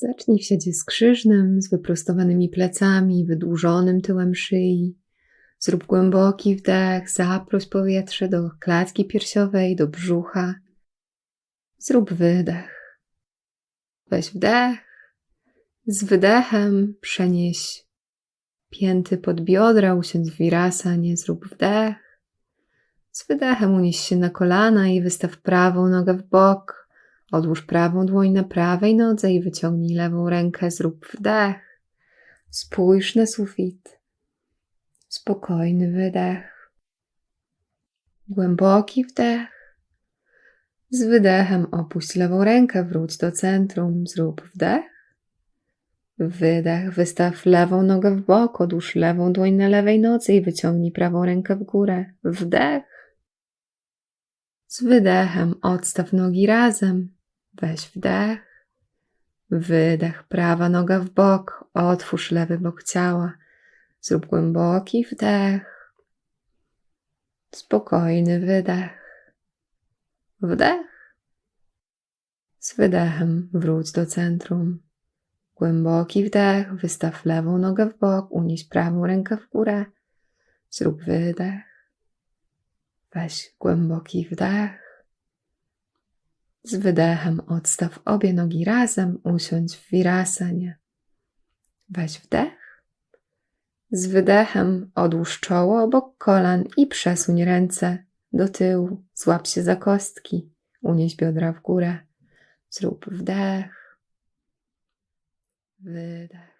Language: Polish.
Zacznij w siedzie skrzyżnym, z wyprostowanymi plecami, wydłużonym tyłem szyi. Zrób głęboki wdech, zaproś powietrze do klatki piersiowej, do brzucha. Zrób wydech. Weź wdech. Z wydechem przenieś pięty pod biodra, usiądź w wirasanie, zrób wdech. Z wydechem unieś się na kolana i wystaw prawą nogę w bok. Odłóż prawą dłoń na prawej nodze i wyciągnij lewą rękę, zrób wdech. Spójrz na sufit. Spokojny wydech. Głęboki wdech. Z wydechem opuść lewą rękę, wróć do centrum, zrób wdech. Wydech, wystaw lewą nogę w bok, odłóż lewą dłoń na lewej nocy i wyciągnij prawą rękę w górę. Wdech. Z wydechem odstaw nogi razem. Weź wdech. Wydech, prawa noga w bok, otwórz lewy bok ciała. Zrób głęboki wdech. Spokojny wydech. Wdech. Z wydechem wróć do centrum. Głęboki wdech, wystaw lewą nogę w bok, unieś prawą rękę w górę. Zrób wydech. Weź głęboki wdech. Z wydechem odstaw obie nogi razem, usiądź w wirasanie. Weź wdech. Z wydechem odłóż czoło obok kolan i przesuń ręce do tyłu. Złap się za kostki, unieś biodra w górę. Zrób wdech. Wydech.